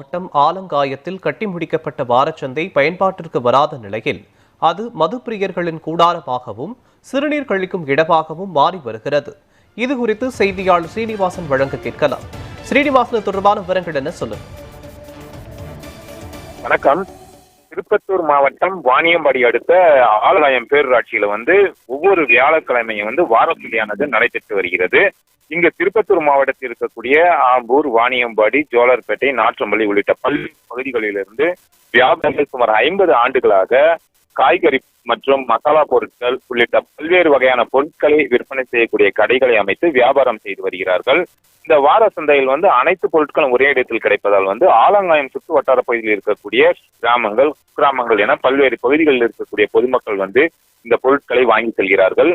மாவட்டம் ஆலங்காயத்தில் கட்டி முடிக்கப்பட்ட வாரச்சந்தை பயன்பாட்டிற்கு வராத நிலையில் அது மதுப்பிரியர்களின் கூடாரமாகவும் சிறுநீர் கழிக்கும் இடமாகவும் மாறி வருகிறது. இது குறித்து செய்தியாளர் ஸ்ரீனிவாசன் வழங்க கேட்கலாம். ஸ்ரீனிவாசன் தொடர்பான விவரங்கள் என்ன சொல்லுங்க? வணக்கம். திருப்பத்தூர் மாவட்டம் வாணியம்பாடி அடுத்த ஆலகாயம் பேரூராட்சியில வந்து ஒவ்வொரு வியாழக்கிழமையும் வந்து வாரத்துலியானது நடைபெற்று வருகிறது. இங்க திருப்பத்தூர் மாவட்டத்தில் இருக்கக்கூடிய ஆம்பூர் வாணியம்பாடி ஜோலர்பேட்டை நாற்றம்பள்ளி உள்ளிட்ட பல்வேறு பகுதிகளிலிருந்து வியாபாரிகள் சுமார் ஐம்பது ஆண்டுகளாக காய்கறி மற்றும் மசாலா பொருட்கள் உள்ளிட்ட பல்வேறு வகையான பொருட்களை விற்பனை செய்யக்கூடிய கடைகளை அமைத்து வியாபாரம் செய்து வருகிறார்கள். இந்த வார சந்தையில் வந்து அனைத்து பொருட்களும் ஒரே இடத்தில் கிடைப்பதால் வந்து ஆலங்காயம் சுற்று வட்டார பகுதியில் இருக்கக்கூடிய கிராமங்கள் கிராமங்கள் என பல்வேறு பகுதிகளில் இருக்கக்கூடிய பொதுமக்கள் வந்து இந்த பொருட்களை வாங்கி செல்கிறார்கள்.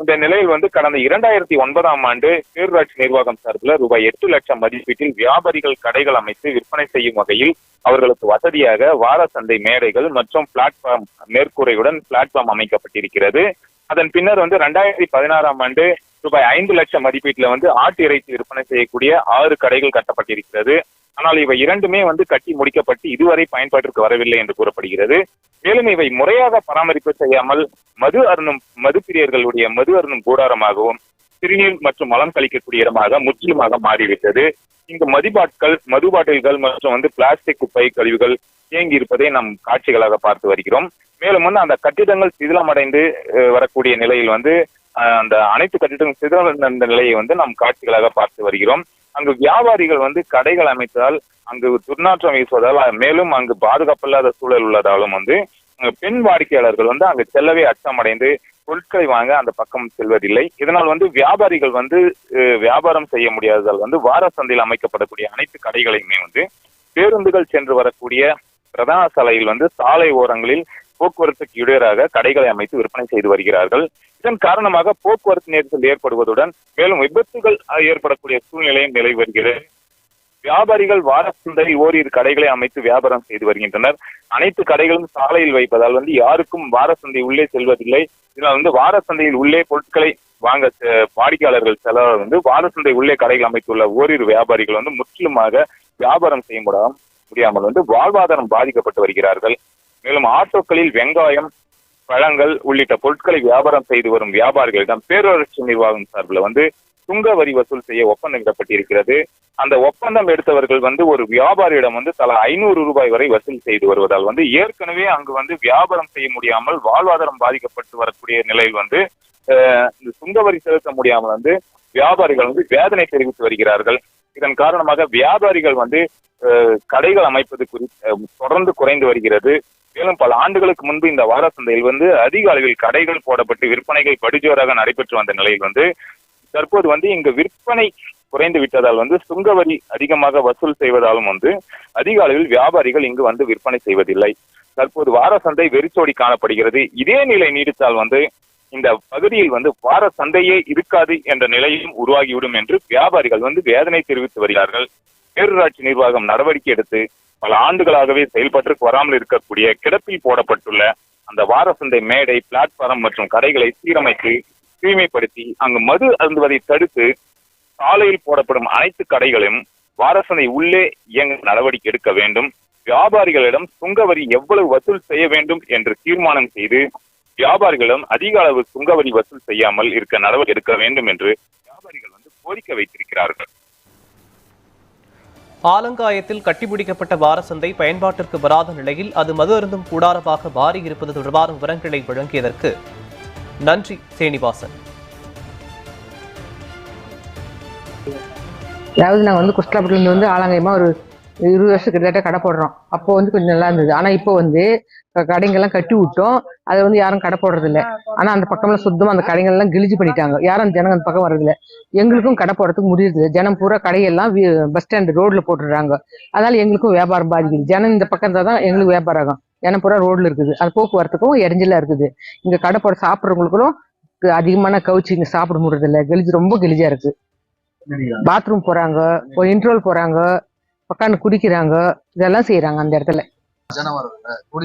இந்த நிலையில் வந்து கடந்த இரண்டாயிரத்தி ஒன்பதாம் ஆண்டு பேரூராட்சி நிர்வாகம் சார்பில் ரூபாய் எட்டு லட்சம் மதிப்பீட்டில் வியாபாரிகள் கடைகள் அமைத்து விற்பனை செய்யும் வகையில் அவர்களுக்கு வசதியாக வார சந்தை மேடைகள் மற்றும் பிளாட்ஃபார்ம் மேற்கூரையுடன் பிளாட்ஃபார்ம் அமைக்கப்பட்டிருக்கிறது. அதன் பின்னர் வந்து ரெண்டாயிரத்தி பதினாறாம் ஆண்டு ரூபாய் ஐந்து லட்சம் மதிப்பீட்டில் வந்து ஆட்டு இறைச்சி விற்பனை செய்யக்கூடிய ஆறு கடைகள் கட்டப்பட்டிருக்கிறது. ஆனால் இவை இரண்டுமே வந்து கட்டி முடிக்கப்பட்டு இதுவரை பயன்பாட்டிற்கு வரவில்லை என்று கூறப்படுகிறது. மேலும் இவை முறையாக பராமரிப்பு செய்யாமல் மது அருணும் மது பிரியர்களுடைய மது அருணும் கூடாரமாகவும் சிறுநீர் மற்றும் மலம் கழிக்கக்கூடிய இடமாக முற்றிலுமாக மாறிவிட்டது. இங்கு மதுபாட்கள் மது பாட்டில்கள் மற்றும் வந்து பிளாஸ்டிக் குப்பை கழிவுகள் தேங்கி இருப்பதை நாம் காட்சிகளாக பார்த்து வருகிறோம். மேலும் வந்து அந்த கட்டிடங்கள் சிதிலமடைந்து வரக்கூடிய நிலையில் வந்து அந்த அனைத்து கட்டிடங்கள் சிதிலமடைந்த நிலையை வந்து நாம் காட்சிகளாக பார்த்து வருகிறோம். அங்கு வியாபாரிகள் வந்து கடைகள் அமைத்ததால் அங்கு துர்நாற்றம் வீசுவதால் மேலும் அங்கு பாதுகாப்பில்லாத சூழல் உள்ளதாலும் வந்து பெண் வாடிக்கையாளர்கள் வந்து அங்கு செல்லவே அச்சமடைந்து பொருட்களை வாங்க அந்த பக்கம் செல்வதில்லை. இதனால் வந்து வியாபாரிகள் வந்து வியாபாரம் செய்ய முடியாததால் வந்து வார சந்தையில் அமைக்கப்படக்கூடிய அனைத்து கடைகளையுமே வந்து பேருந்துகள் சென்று வரக்கூடிய பிரதான சாலையில் வந்து சாலை ஓரங்களில் போக்குவரத்துக்கு இடையராக கடைகளை அமைத்து விற்பனை செய்து வருகிறார்கள். இதன் காரணமாக போக்குவரத்து நெரிசல் ஏற்படுவதுடன் மேலும் விபத்துகள் ஏற்படக்கூடிய சூழ்நிலையும் நிலவி வருகிறது. வியாபாரிகள் வார சந்தை ஓரிரு கடைகளை அமைத்து வியாபாரம் செய்து வருகின்றனர். அனைத்து கடைகளும் சாலையில் வைப்பதால் வந்து யாருக்கும் வார சந்தை உள்ளே செல்வதில்லை. இதனால் வந்து வார சந்தையில் உள்ளே பொருட்களை வாங்க வாடிக்கையாளர்கள் செல்ல வந்து வார சந்தை உள்ளே கடைகள் அமைத்துள்ள ஓரிரு வியாபாரிகள் வந்து முற்றிலுமாக வியாபாரம் செய்ய முடியாமல் வந்து வாழ்வாதாரம் பாதிக்கப்பட்டு வருகிறார்கள். மேலும் ஆட்டோக்களில் வெங்காயம் பழங்கள் உள்ளிட்ட பொருட்களை வியாபாரம் செய்து வரும் வியாபாரிகளிடம் பேரூராட்சி நிர்வாகம் சார்பில் வந்து சுங்க வரி வசூல் செய்ய ஒப்பந்தம் இடப்பட்டிருக்கிறது. அந்த ஒப்பந்தம் எடுத்தவர்கள் வந்து ஒரு வியாபாரியிடம் வந்து தலா ஐநூறு ரூபாய் வரை வசூல் செய்து வருவதால் வந்து ஏற்கனவே அங்கு வந்து வியாபாரம் செய்ய முடியாமல் வாழ்வாதாரம் பாதிக்கப்பட்டு வரக்கூடிய நிலையில் வந்து அஹ், இந்த சுங்க வரி செலுத்த முடியாமல் வந்து வியாபாரிகள் வந்து வேதனை தெரிவித்து வருகிறார்கள். இதன் காரணமாக வியாபாரிகள் வந்து அஹ், கடைகள் அமைப்பது குறித்து தொடர்ந்து குறைந்து வருகிறது. மேலும் பல ஆண்டுகளுக்கு முன்பு இந்த வார சந்தையில் வந்து அதிக அளவில் கடைகள் போடப்பட்டு விற்பனைகள் படுஜோராக நடைபெற்று வந்த நிலையில் வந்து தற்போது வந்து இங்கு விற்பனை குறைந்து விட்டதால் வந்து சுங்கவரி அதிகமாக வசூல் செய்வதாலும் வந்து அதிக அளவில் வியாபாரிகள் இங்கு வந்து விற்பனை செய்வதில்லை. தற்போது வார சந்தை வெறிச்சோடி காணப்படுகிறது. இதே நிலை நீடித்தால் வந்து இந்த பகுதியில் வந்து வார சந்தையே இருக்காது என்ற நிலையும் உருவாகிவிடும் என்று வியாபாரிகள் வந்து வேதனை தெரிவித்து வருகிறார்கள். பேரூராட்சி நிர்வாகம் நடவடிக்கை எடுத்து பல ஆண்டுகளாகவே செயல்பட்டு வராமல் இருக்கக்கூடிய கிடப்பில் போடப்பட்டுள்ள அந்த வார சந்தை மேடை பிளாட்பாரம் மற்றும் கடைகளை சீரமைத்து தூய்மைப்படுத்தி அங்கு மது அருந்துவதை தடுத்து சாலையில் போடப்படும் அனைத்து கடைகளும் வாரசந்தை உள்ளே இயங்க நடவடிக்கை எடுக்க வேண்டும். வியாபாரிகளிடம் சுங்கவரி எவ்வளவு வசூல் செய்ய வேண்டும் என்று தீர்மானம் செய்து வியாபாரிகளிடம் அதிக அளவு சுங்கவரி வசூல் செய்யாமல் இருக்க நடவடிக்கை எடுக்க வேண்டும் என்று வியாபாரிகள் வந்து கோரிக்கை வைத்திருக்கிறார்கள். ஆலங்காயத்தில் கட்டிப்பிடிக்கப்பட்ட வாரசந்தை பயன்பாட்டிற்கு வராத நிலையில் அது மது அருந்தும் கூடாரமாக மாறி இருப்பது தொடர்பான விவரங்களை வழங்கியதற்கு நன்றி சீனிவாசன். அதாவது நாங்கள் வந்து குஸ்லாபுரத்துலேருந்து வந்து ஆலங்கயமா ஒரு இருபது வருஷம் கிட்டத்தட்ட கடை போடுறோம். அப்போ வந்து கொஞ்சம் நல்லா இருந்தது. ஆனால் இப்போ வந்து க- கடைங்கெல்லாம் கட்டி விட்டோம். அதை வந்து யாரும் கடை போடுறது இல்லை ஆனால் அந்த பக்கம்லாம் சுத்தமாக அந்த கடைகள்லாம் கிழிச்சு பண்ணிட்டாங்க யாரும் அந்த ஜனங்க அந்த பக்கம் வர்றதில்ல. எங்களுக்கும் கடை போடுறதுக்கு முடியுது. ஜனம் பூரா கடையெல்லாம் பஸ் ஸ்டாண்டு ரோட்ல போட்டுடுறாங்க. அதனால எங்களுக்கும் வியாபாரம் பாதிக்குது. ஜனம் இந்த பக்கம் இருந்தால் தான் எங்களுக்கு வியாபாரம் ஆகும். ஜனம் பூரா ரோட்ல இருக்குது. அது போக்குவரத்துக்கும் எரிஞ்சலா இருக்குது. இங்க கடை போட சாப்பிட்றவங்களுக்கும் அதிகமான கவுச்சு இங்க சாப்பிட முடியறதில்ல. கெலிஜ் ரொம்ப கெலிஜா இருக்கு. பாத்ரூம் போறாங்க. இன்ட்ரோல் போறாங்க. உட்காந்து குடிக்கிறாங்க இதெல்லாம் செய்யறாங்க அந்த இடத்துல.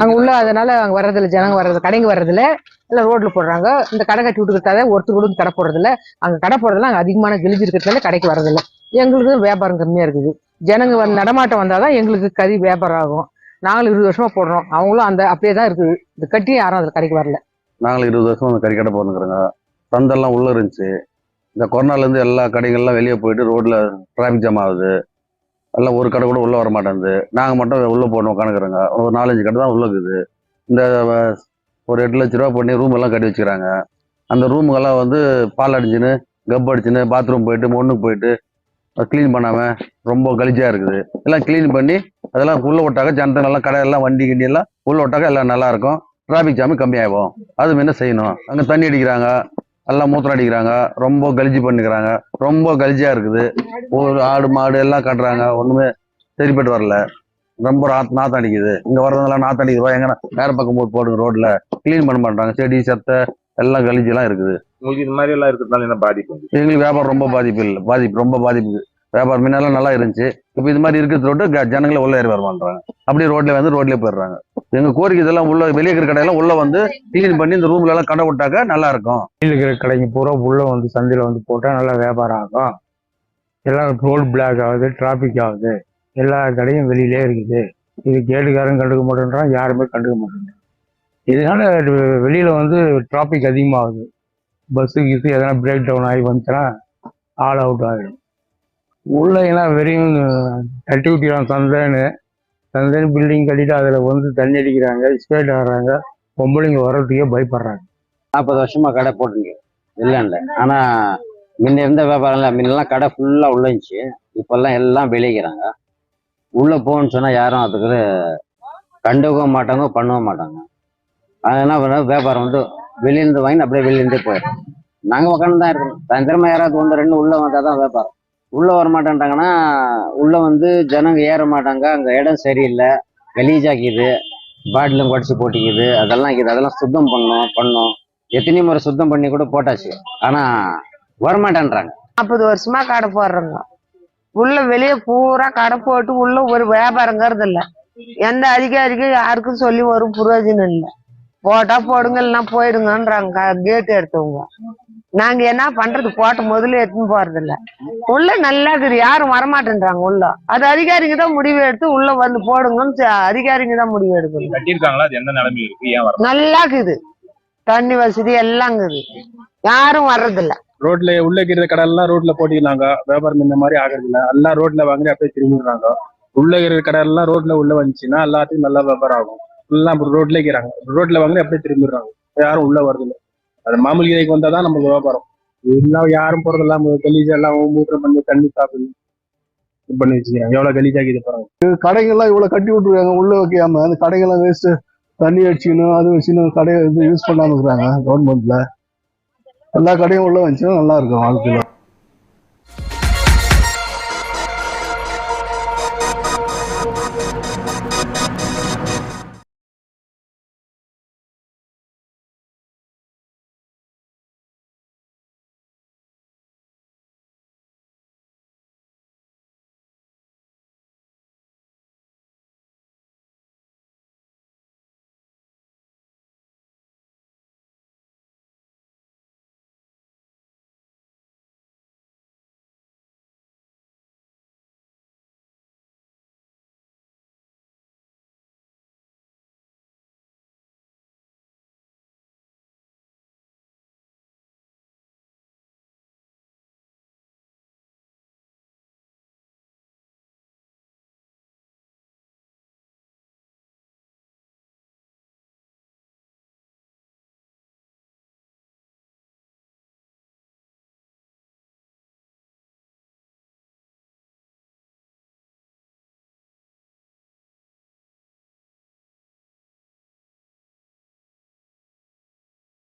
அங்க உள்ள அதனால அங்க வர்றதில்ல ஜனங்க வர்றது கடைங்க வர்றதில்ல. எல்லாம் ரோட்ல போடுறாங்க. இந்த கடை கட்டி விட்டுக்கிறதால ஒருத்தர் கூட கடை போடுறதில்ல. அங்க கடை போடுறதுல அங்க அதிகமான கெலிஜ் இருக்கிறதால கடைக்கு வர்றதில்ல. எங்களுக்கு வியாபாரம் கம்மியா இருக்குது. ஜனங்க வந்து நடமாட்டம் வந்தாதான் எங்களுக்கு கறி வியாபாரம் ஆகும். நாங்களும் இருபது வருஷமா போடுறோம். அவங்களும் அந்த அப்படியே தான் இருக்குது. இந்த கட்டி யாரும் அதுல கடைக்கு வரல. நாங்களும் இருபது வருஷம் அந்த கறிக்கடை போட்டுக்கிறோங்க சந்தெல்லாம் உள்ள இருந்துச்சு. இந்த கொரோனால இருந்து எல்லா கடைகள்லாம் வெளியே போயிட்டு ரோட்ல டிராஃபிக் ஜாம் ஆகுது. எல்லாம் ஒரு கடை கூட உள்ளே வர மாட்டேங்குது. நாங்கள் மட்டும் உள்ளே போடணும் உட்காந்துக்கிறோங்க ஒரு நாலஞ்சு கடை தான் உள்ள இருக்குது இந்த ஒரு எட்டு லட்ச ரூபா பண்ணி ரூம் எல்லாம் கட்டி வச்சுக்கிறாங்க. அந்த ரூமுக்கெல்லாம் வந்து பால் அடிச்சுன்னு கப் அடிச்சுன்னு பாத்ரூம் போயிட்டு மொண்ணுக்கு போயிட்டு க்ளீன் பண்ணாமல் ரொம்ப கலிஜா இருக்குது. எல்லாம் க்ளீன் பண்ணி அதெல்லாம் உள்ளே விட்டாக்க ஜனத்தங்க கடையெல்லாம் வண்டி கிண்டி எல்லாம் உள்ளே விட்டாக்க எல்லாம் நல்லாயிருக்கும் டிராஃபிக் ஜாமு கம்மியாகும் அது என்ன செய்யணும்? அங்கே தண்ணி அடிக்கிறாங்க. எல்லாம் மூத்திரம் அடிக்கிறாங்க ரொம்ப கலிஜி பண்ணிக்கிறாங்க. ரொம்ப கலிஜியா இருக்குது. ஒரு ஆடு மாடு எல்லாம் கட்டுறாங்க. ஒண்ணுமே சரிப்பட்டு வரல. ரொம்ப நாத்தம் அடிக்குது. இங்க வர்றதெல்லாம் நாத்தம் அடிக்குது. எங்க வேற பக்கம் போட்டு போடுங்க ரோட்ல. க்ளீன் பண்ண மாட்டாங்க செடி செத்தை எல்லாம் கலிஜி எல்லாம் இருக்குது. உங்களுக்கு இது மாதிரி எல்லாம் இருக்கிறதுனால என்ன பாதிப்பு? எங்களுக்கு வியாபாரம் ரொம்ப பாதிப்பு இல்லை. பாதிப்பு ரொம்ப பாதிப்பு. வியாபாரம் முன்னெல்லாம் நல்லா இருந்துச்சு. இப்போ இது மாதிரி இருக்கிறது ரோட்டு ஜனங்களை ஜனங்களே உள்ள ஏறி வரமாட்டாங்க அப்படியே ரோட்ல வந்து ரோட்லயே போயிடுறாங்க. எங்க கோரிக்கை இதெல்லாம் உள்ள வெளியே இருக்கிற கடையெல்லாம் உள்ள வந்து கிளீன் பண்ணி இந்த ரூம்ல எல்லாம் கடை விட்டாக்க நல்லா இருக்கும். இருக்கிற கடைங்க பூரா உள்ள வந்து சந்தையில் வந்து போட்டால் நல்லா வியாபாரம் ஆகும். எல்லாம் ரோடு பிளாக் ஆகுது டிராஃபிக் ஆகுது. எல்லா கடையும் வெளியிலே இருக்குது. இது கேட்டுக்காரன் கண்டுக்க மாட்டேன்றான் யாருமே கண்டுக்க மாட்டேங்கிறான் இதனால வெளியில வந்து டிராஃபிக் அதிகமாகுது. பஸ்ஸு கிஸ்ஸு எதனா பிரேக் டவுன் ஆகி வந்துச்சுன்னா ஆல் அவுட் ஆகிடும் உள்ள எல்லாம் வெறும் தட்டி விட்டுறான் சந்தைன்னு சந்தைன்னு பில்டிங் கட்டிட்டு அதில் வந்து தண்ணி அடிக்கிறாங்க ஸ்பேட் ஆடுறாங்க பொம்பளைங்க வர்றதுக்கே பயப்படுறாங்க. நாற்பது வருஷமா கடை போட்டுங்க இல்லைன்ல. ஆனால் முன்ன இருந்த வியாபாரம் இல்லை முன்னெல்லாம் கடை ஃபுல்லாக உள்ள இருந்துச்சு இப்போல்லாம் எல்லாம் வெளியேறாங்க உள்ளே போகணும்னு சொன்னால் யாரும் அதுக்கு கண்டுக்கவும் மாட்டாங்க பண்ணவும் மாட்டாங்க. அதனால் பண்ண வியாபாரம் வந்து வெளியிருந்து வாங்கி அப்படியே வெளியிருந்தே போயிடும். நாங்கள் உட்காந்து தான் இருக்கணும் சாயந்தரமா யாராவது ஒன்று ரெண்டு உள்ளே வந்தால் தான் வியாபாரம். உள்ள வர மாட்டேன்ட்டாங்கன்னா உள்ள வந்து ஜனங்க ஏற மாட்டாங்க. அங்க இடம் சரியில்லை. கலீஜாக்கிது. பாட்டிலும் குடிச்சு போட்டிக்குது. அதெல்லாம் இருக்குது. அதெல்லாம் சுத்தம் பண்ணோம் பண்ணோம். எத்தனை முறை சுத்தம் பண்ணி கூட போட்டாச்சு. ஆனா வரமாட்டேன்றாங்க. நாற்பது வருஷமா கடை போடுறோங்க. உள்ள வெளியே பூரா கடை போட்டு உள்ள ஒரு வியாபாரங்கிறது இல்லை. எந்த அதிகாரிக்கும் யாருக்கும் சொல்லி ஒரு பிரயோஜனம் இல்லை. போட்டா போடுங்க இல்லைன்னா போயிடுங்கன்றாங்க கேட் எடுத்தவங்க. நாங்க என்ன பண்றது? போட்ட முதல்ல எடுத்துன்னு போறது இல்ல உள்ள நல்லா இருக்குது. யாரும் வரமாட்டேன்றாங்க உள்ள. அது அதிகாரிங்க தான் முடிவு எடுத்து உள்ள வந்து போடுங்கன்னு அதிகாரிங்க தான் முடிவு எடுக்கணும் கட்டியிருக்காங்களா? அது எந்த நிலைமையில் இருக்கு? ஏன் வர நல்லா இருக்குது. தண்ணி வசதி எல்லாம் இருக்குது. யாரும் வர்றதில்ல. ரோட்ல உள்ள இருக்கிற கடை எல்லாம் ரோட்ல போட்டிக்கிறாங்க வியாபாரம் இந்த மாதிரி ஆகுறது இல்ல எல்லாம் ரோட்ல வாங்கி அப்படியே திரும்பிடுறாங்க. உள்ள இருக்கிற கடை எல்லாம் ரோட்ல உள்ள வந்துச்சுன்னா எல்லாத்துக்கும் நல்லா வியாபாரம் ஆகும். எல்லாம் ரோட்ல இருக்கிறாங்க. ரோட்ல வாங்கி அப்படியே திரும்பிடுறாங்க. யாரும் உள்ள வருது இல்ல அது மாமூலி கடைக்கு வந்தாதான் நமக்கு வியாபாரம். எல்லாம் யாரும் போறதில்ல. கலீஜா எல்லாம் மூத்திரம் பண்ணி தண்ணி சாப்பிடணும் இது பண்ணி வச்சுக்கிறாங்க எவ்வளவு கலீஜாக்கி இது பாருங்க. கடைகள்லாம் இவ்வளவு கட்டி விட்டுருக்காங்க உள்ள வைக்காம. அந்த கடைகள்லாம் வேஸ்ட் தண்ணி அடிச்சுக்கணும் அது வச்சுக்கணும் கடையை இது யூஸ் பண்ணாம இருக்கிறாங்க கவர்மெண்ட்ல எல்லா கடையும் உள்ள வந்துச்சுன்னா நல்லா இருக்கும் வாழ்க்கையில.